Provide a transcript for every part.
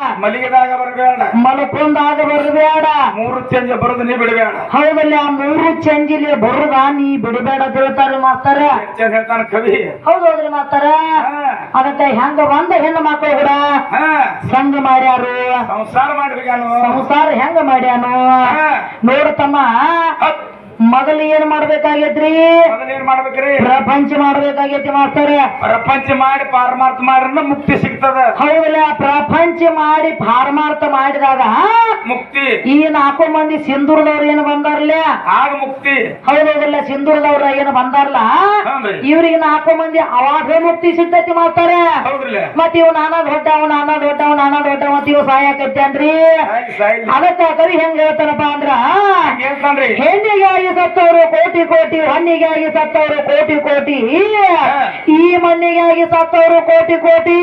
ಮಲಿಗೆದಾಗ ಬರಬೇಡ. ಮಲಕೊಂಡಾಗ ಬರಬೇಡ. ಮೂರು ಚಂಜ ಬರೋದು ನೀ ಬಿಡಬೇಡ. ಹೌದಲ್ಲ ಆ ಮೂರು ಚಂಜಿಲಿ ಬರುದ ನೀ ಬಿಡಬೇಡ ಅಂತ ಹೇಳ್ತಾರೆ ಮಾಸ್ತರ. ಹೇಳ್ತಾನ ಕವಿ. ಹೌದೌದ್ರಿ ಮಾಸ್ತರ. ಅದಕ್ಕೆ ಹೆಂಗ ಬಂದ ಹೆಣ್ಣು ಮಕ್ಕಳು ಕೂಡ ಹಾ, ಸಂಘ ಮಾಡ್ಯಾರು. ಸಂಸಾರ ಮಾಡ್ಬೇಕನು ಸಂಸಾರ ಹೆಂಗ ಮಾಡ್ಯಾನು? ಹಾ, ನೋಡತಮ್ಮ ಹತ್. ಮೊದಲು ಏನ್ ಮಾಡ್ಬೇಕಾಗೈತ್ರಿ? ಮೊದಲು ಏನ್ ಮಾಡ್ಬೇಕ್ರಿ? ಪ್ರಪಂಚ ಮಾಡ್ಬೇಕಾಗೈತಿ ಮಾಸ್ತರ ಪ್ರಪಂಚ ಮಾಡಿ ಪಾರಮಾರ್ಥ ಮಾಡ್ರ ಮುಕ್ತಿ ಸಿಗ್ತದ. ಹೌದಲ್ಲ ಪ್ರಪಂಚ ಮಾಡಿ ಪಾರಮಾರ್ಥ ಮಾಡಿದಾಗ ಮುಕ್ತಿ. ಈ ನಾಲ್ಕು ಮಂದಿ ಸಿಂಧೂರದವ್ರು ಏನು ಬಂದಾರಲ್ಲ? ಆಗ ಮುಕ್ತಿ. ಹೌದಲ್ಲ ಸಿಂಧೂರದವ್ರ ಏನು ಬಂದಾರಲ್ಲ ಇವ್ರಿಗೆ ನಾಲ್ಕು ಮಂದಿ ಅವಾಗ ಮುಕ್ತಿ ಸಿಗ್ತೈತಿ ಮಾಸ್ತರ ಮತ್ ಇವ್ ನಾನಾ ದೊಡ್ಡವ ನಾನಾ ಅವ್ ನಾನಾ ದೊಡ್ಡ ಮತ್ ಇವ್ ಸಹಾಯ ಕಟ್ಟಿ ಅನ್ರಿ ಅದಕ್ಕ ಕವಿ ಹೆಂಗ ಹೇಳ್ತಾರಪ್ಪ ಅಂದ್ರ ಹೇಳ್ತಾನ್ರಿ? ಹೆಣ್ಣಿಗಾಗಿ ಸತ್ತವರು ಕೋಟಿ ಕೋಟಿ ಹಣ್ಣಿಗಾಗಿ ಸತ್ತವರು ಕೋಟಿ ಕೋಟಿ. ಈ ಮಣ್ಣಿಗಾಗಿ ಸತ್ತವರು ಕೋಟಿ ಕೋಟಿ.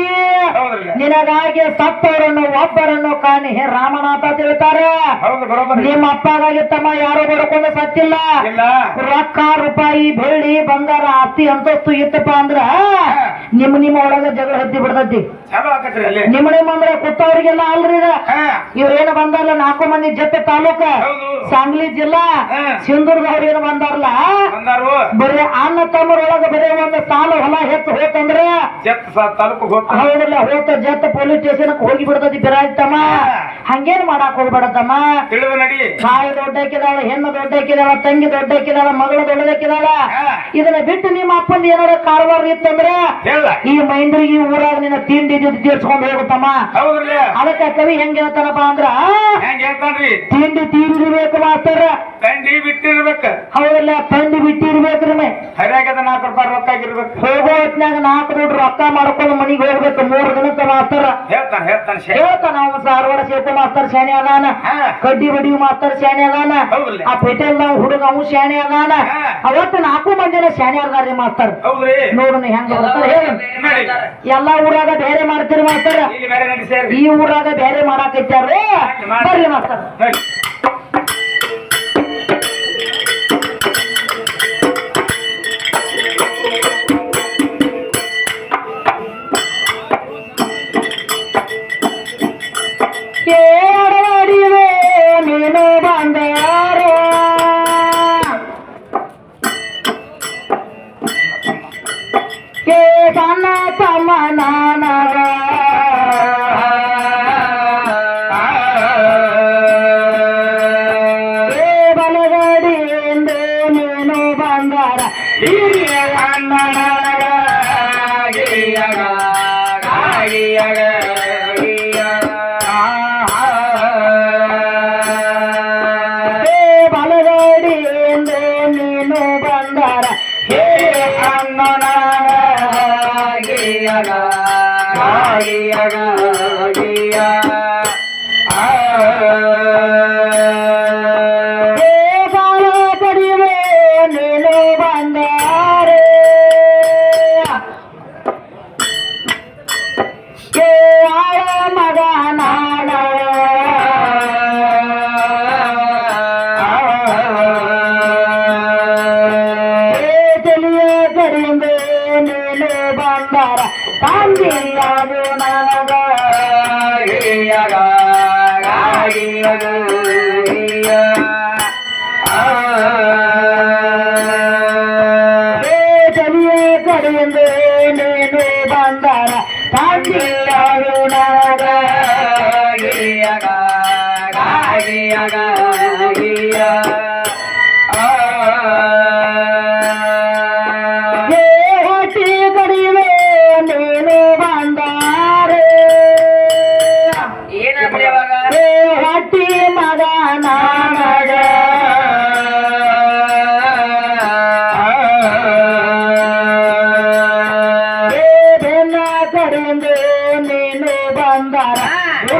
ನಿನಗಾಗಿ ಸತ್ತವರನ್ನು ಒಬ್ಬರನ್ನು ಕಾಣಿ. ರಾಮನಾಥ ತಿಳ್ತಾರೆ. ನಿಮ್ಮ ಅಪ್ಪಗಾಗಿ ತಮ್ಮ ಯಾರು ಬಡ್ಕೊಂಡು ಸತ್ತಿಲ್ಲ? ರೊಕ್ಕ ರೂಪಾಯಿ ಬೆಳ್ಳಿ ಬಂಗಾರ ಆಸ್ತಿ ಅಂತಸ್ತು ಇತ್ತಪ್ಪ ಅಂದ್ರ ನಿಮ್ ನಿಮ್ಮ ಒಳಗ ಜಗಳ ಹತ್ತಿ ಬಿಡ್ತತಿ. ನಿಮ್ ನಿಮ್ ಅಂದ್ರ ಕುತ್ತವ್ರಿಗೆಲ್ಲ ಅಲ್ರಿ ಇವ್ರೇನು ಬಂದಲ್ಲ ನಾಲ್ಕು ಮಂದಿ ಜೊತೆ ತಾಲೂಕ. ಸಾಂಗ್ಲಿ ಜಿಲ್ಲಾ ಹಾ. ಸಿಂಧೂರ್ದವ್ರು ಏನು ಬಂದಾರಲ್ಲ ಬಂದಾರು? ಬರೀ ಅಣ್ಣ ತಮ್ಮರೊಳಗ ಬರೀ ಒಂದು ಸಾಲ ಹೊಲ ಹೆಚ್ಚು ಹೋತಂದ್ರ? ಜತ್ ಹೌದಲ್ಲ ಹೋತ ಜತ್ ಪೊಲೀಸ್ ಸ್ಟೇಷನ್ ಹೋಗಿ ಬಿಡ್ತೈತಿ ಬಿರಾಯ್ತಮ್ಮ. ಹಂಗೇನ್ ಮಾಡಾಕ್ ಹೋಗ್ಬೇಡತ್ತಮ್ಮ. ತಿಳಿದು ನಡಿ. ತಾಯಿ ದೊಡ್ಡಕ್ಕಿದಾಳ ಹೆಣ್ಣು ದೊಡ್ಡಕ್ಕಿದಾಳ ತಂಗಿ ದೊಡ್ಡಕ್ಕಿದಾಳ ಮಗಳು ದೊಡ್ಡಕ್ಕಿದಾಳ. ಹಾ, ಇದನ್ನ ಬಿಟ್ಟು ನಿಮ್ಮ ಅಪ್ಪಂದ ಏನಾರ ಕಾರವಾರ ಇತ್ತಂದ್ರ? ಈ ಮೈಂದ್ರಿಗೆ ಊರಾಗ ನಿನ್ನ ತಿಂಡಿ ತೀರ್ಸ್ಕೊಂಡ್ ಹೋಗುತ್ತಮ್ಮ. ಅದಕ್ಕೆ ಅದಕ್ಕ ಕವಿ ಹೆಂಗ ಹೇಳ್ತಾನಪ್ಪ ಅಂದ್ರ ತಿಂಡಿ ತೀರಿರ್ಬೇಕು ಮಾಸ್ತರ ತಂಡಿ ಬಿಟ್ಟಿರ್ಬೇಕು. ಹೌದಲ್ಲ ತಂಡಿ ಬಿಟ್ಟಿರ್ಬೇಕ್ರಿ ಮೈ. ಹರಿಯಾಗದ ನಾಲ್ಕು ರೂಪಾಯಿ ರೊಕ್ಕ ಆಗಿರ್ಬೇಕು. ಹೋಗೋ ಹೊತ್ನ್ಯಾಗ ನಾಲ್ಕು ದುಡ್ಡು ರೊಕ್ಕ ಮಾಡ್ಕೊಂಡು ಮನಿಗೆ ಹೋಗ್ಬೇಕು ಮೂರು ದಿನಕ್ಕೆ ಮಾಸ್ತರ. ಹೇಳ್ತಾನ ಹೇಳ್ತಾನ ಶೇ ಹೇಳ್ತಾನ ಅವ ಧಾರವಾಡ ಸೇತು ಮಾಸ್ತರ್ ಶಾಣೆ ಅದಾನ. ಕಡ್ಡಿ ಬಡಿ ಮಾಸ್ತರ್ ಶಾಣೆ ಅದಾನ. ಆ ಪೇಟೆಲ್ ನಾವು ಹುಡುಗ ಅವು ಶಾಣೆ ಅದಾನ. ಅವತ್ತು ನಾಲ್ಕು ಮಂದಿನ ಶಾಣೆ ಅದಾರ್ರಿ ಮಾಸ್ತರ್. ಹೌದ್ರಿ. ನೋಡೋಣ ಹೆಂಗ ಎಲ್ಲಾ ಊರಾಗ ಬೇರೆ ಮಾಡ್ತೀರಿ. ಮಾಸ್ತರ್. ಈ ಊರಾಗ ಬೇರೆ ಮಾಡಾಕೈತ್ಯಾರ್ರಿ. ಬರ್ರಿ ಮಾಸ್ತರ್.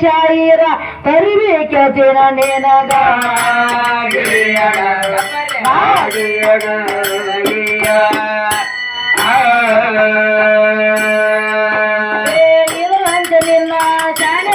ಶಾಯಿರ ತರಿಬೇಕೇನ ಶಾಯಿರ ಏ ನಿರಂಜ ನಿನ್ನ ಶಾನೆ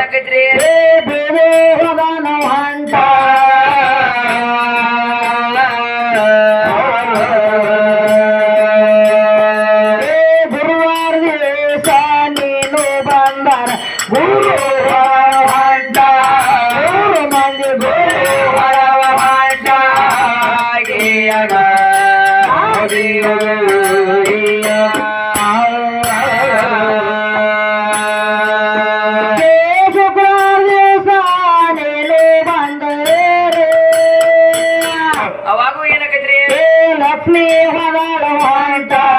ಅವಾಗ anta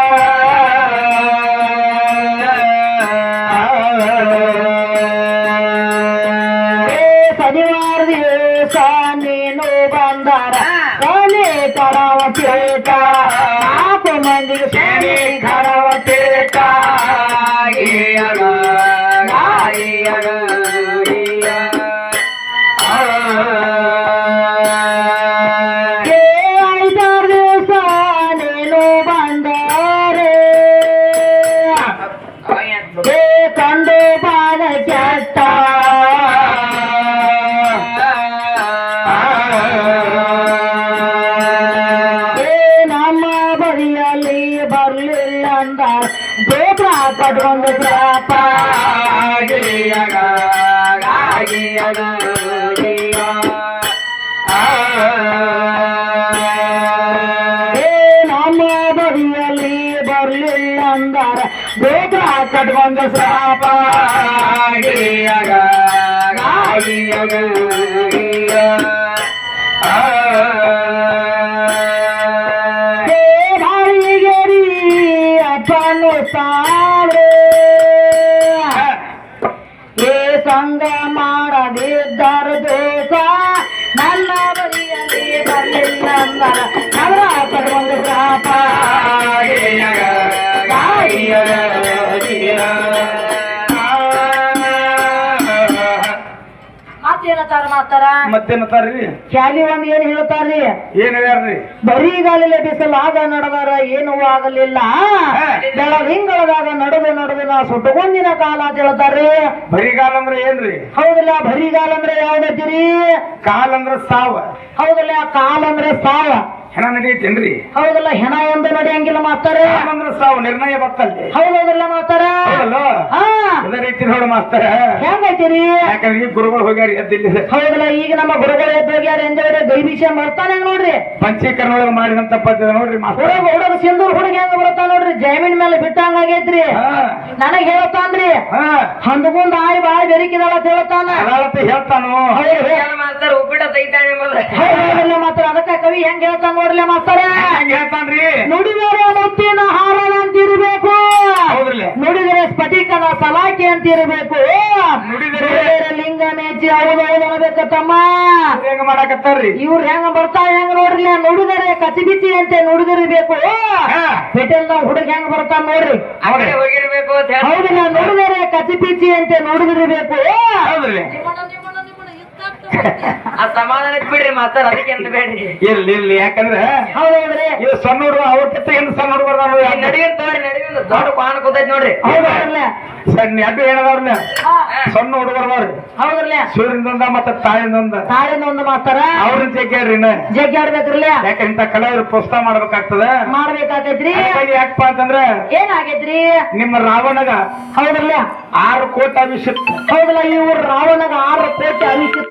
ಬರ್ಲಿಲ್ಲ ಅಂದಾರ ಗೋತ್ರ ಕಟ್ಕೊಂಡು ಶಾಪ ಹೇ ಬಾಳಿಗೆರಿ ಅಪ್ಪನು ಸಾರೆ ಏ ಸಂಗ ಮಾಡದಿದ್ದರ ದೋಷ ನನ್ನ ಬದಿಯಲ್ಲಿ ಬರಲಿಲ್ಲ ಅಂದರ ನವರ ಕಟ್ಕೊಂಡು ಶಾಪ ಮತ್ತೇನತ್ತಾರ ಮಾತಾರ? ಮತ್ತೇನತ್ತಾರ್ರಿ ಶಾಲಿ ಒಂದ್ ಏನ್ ಹೇಳ್ತಾರ್ರಿ? ಏನ್ ಹೇಳ್ಯಾರ್ರಿ? ಬರೀಗಾಲಿಲೆ ಬಿಸಿಲಾಗ ನಡೆದಾರ ಏನೂ ಆಗಲಿಲ್ಲ. ಬೆಳದಿಂಗಳದಾಗ ನಡುವೆ ನಡುವೆ ನಾ ಸುಟ್ಟುಕೊಂದಿನ ಕಾಲ ಅಂತ ಹೇಳ್ತಾರ್ರಿ. ಬರಿಗಾಲ ಅಂದ್ರೆ ಏನ್ರಿ? ಹೌದಲ್ಲ ಬರಿಗಾಲ ಅಂದ್ರೆ ಯಾವ್ದೈತಿರಿ ಕಾಲ್ ಸಾವು ಸಾವ. ಹೌದಲ್ಲ ಕಾಲ ಅಂದ್ರೆ ಸಾವ. ಹೆಣ ನಡೀತೇನ್ರಿ ಹೌದಲ್ಲ ಹೆಣ ಎಂದು ನಡೆಯಂಗಿಲ್ಲ ಮಾಸ್ತರ. ಅಂದ್ರ ಸಾವು ನಿರ್ಣಯ ಬರ್ತಲ್ಲಿ ಹೌದೌದಲ್ಲ ಮಾಸ್ತರ? ಹೌದಲ್ಲ? ಹಾ. ಇದೇ ರೀತಿ ನೋಡು ಮಾಸ್ತರ. ಹೆಂಗೈತಿರಿ? ಯಾಕಂದ್ರೆ ಈಗ ಗುರುಗಳು ಹೋಗ್ಯಾರಿ ಎದ್ದಿಲ್ಲ ಹೌದಲ್ಲ ಈಗ ನಮ್ಮ ಗುರುಗಳು ಎದ್ದು ಹೋಗ್ಯಾರ ಎಂದ್ರೆ ಗೈಬಿಷ ಬರ್ತಾನೆ ನೋಡ್ರಿ? ಪಂಚೀಕರಣ ಒಳಗೆ ಮಾಡಿದಂತ ಪದ್ಧತಿ ನೋಡ್ರಿ ಮಾಸ್ತರ. ಹುಡುಗ ಸಿಂಧು ಸಿಂಧೂರ್ ಹುಡುಗ ಹೆಂಗ ಬರ್ತಾನ ನೋಡ್ರಿ? ಜಮೀನ್ ಮೇಲೆ ಬಿಟ್ಟಂಗ ಆಗೈತ್ರಿ. ಹಾ. ನನಗ್ ಹೇಳ್ತಾನ್ರಿ. ಹಾ. ಹಂದಗುಂದ ಆಯ್ ಬಾಯ್ ಬೆರಿಕಿದಾಳ ಹೇಳ್ತಾನ. ಹೇಳ್ತಾನು? ಮಾಸ್ತರ್ ಉಪ್ಪಿಟ ತೈತಾನೆ ಮಾತ್ರ ಕವಿ ಹೆಂಗ್ ಹೇಳ್ತಾನ ನೋಡ್ಲಿ ಮಾಸ್ತರ? ಹೆಂಗ್ ಹೇಳ್ತಾನ್ರಿ? ನುಡಿದರೆ ಮುತ್ತಿನ ಹಾರ ಅಂತಿರ್ಬೇಕು. ನುಡಿದರೆ ಸ್ಫಟಿಕದ ಸಲಾಕಿ ಅಂತ ಇರಬೇಕು ನುಡಿದರೆ ಲಿಂಗ ಮೇಚಿ ಹೌದು ಹೌದು ಅನ್ಬೇಕ ತಮ್ಮ. ಹೆಂಗ ಮಾಡಾಕತ್ತಾರ್ರಿ? ಇವ್ರು ಹೆಂಗ್ ಬರ್ತಾ ಹೆಂಗ್ ನೋಡ್ರಿ ನುಡಿದರೆ ಕಚಿಬಿಚಿ ಅಂತ ನುಡಿದಿರ್ಬೇಕು. ಹಾ. ಪೆಟೆಲ್ ನಾವು ಹುಡುಗ ಹೆಂಗ್ ಬರ್ತಾನ ನೋಡ್ರಿ? ಹೋಗಿರಬೇಕು ಹೇಳಿ ಹೌದಿಲ್ಲ ನುಡಿದರೆ ಕಚಿಬಿಚಿ ಅಂತೆ ನುಡಿದಿರ್ಬೇಕು. ಹೌದ್ರಿ ಆ ಸಮಾಧಾನ ಬಿಡ್ರಿ ಮಾತಾರ ಅದಕ್ಕೆ ಅಂತ ಬೇಡ್ರಿ? ಇಲ್ಲಿ ಇಲ್ಲಿ ಯಾಕಂದ್ರೆ ಹೌದೌದ್ರಿ ಇದು ಸಣ್ಣ ಹುಡುಗ ಅವ್ರ ಕಿತ್ತ ಏನು ಸಣ್ಣ ಹುಡುಗ ನಡಿವಿನ್ ತೋರಿ ನಡಿವಿನ್ ದೊಡ್ಡ ಪಾನ ಕೂತೈತಿ ನೋಡ್ರಿ. ಹೌದ್ರಿ ಸಣ್ಣ ಅಡ್ಡು ಏನದವ್ರಲ್ಲ ಸಣ್ಣ ಹುಡುಗರದವ್ರಿ ಹೌದ್ರಲ್ಲ ಸೂರ್ಯನಿಂದ ಮತ್ತ ತಾಯಿನೊಂದ ತಾಳಿನ ಒಂದು ಮಾಸ್ತರ? ಅವ್ರನ್ನ ಜಗ್ಗ್ಯಾರ್ರಿ ಇನ್ನ. ಜಗ್ಗಿ ಆಡ್ಬೇಕ್ರಲ್ಲ? ಯಾಕೆ ಇಂತ ಕಲಾವಿದ್ರು ಪ್ರೋತ್ಸಾಹ ಮಾಡ್ಬೇಕಾಗ್ತದ? ಮಾಡ್ಬೇಕಾಗೈತ್ರಿ. ಯಾಕಪ್ಪ ಅಂತಂದ್ರೆ ಏನಾಗೈತ್ರಿ? ನಿಮ್ಮ ರಾವಣಗ ಹೌದ್ರಲ್ಲ? ಆರು ಕೋಟಿ ಅಭಿಷೇಕ ಹೌದಲ್ಲ ಇವ್ರು ರಾವಣಗ ಆರು ಕೋಟಿ ಅವಿಸಿತ್ತು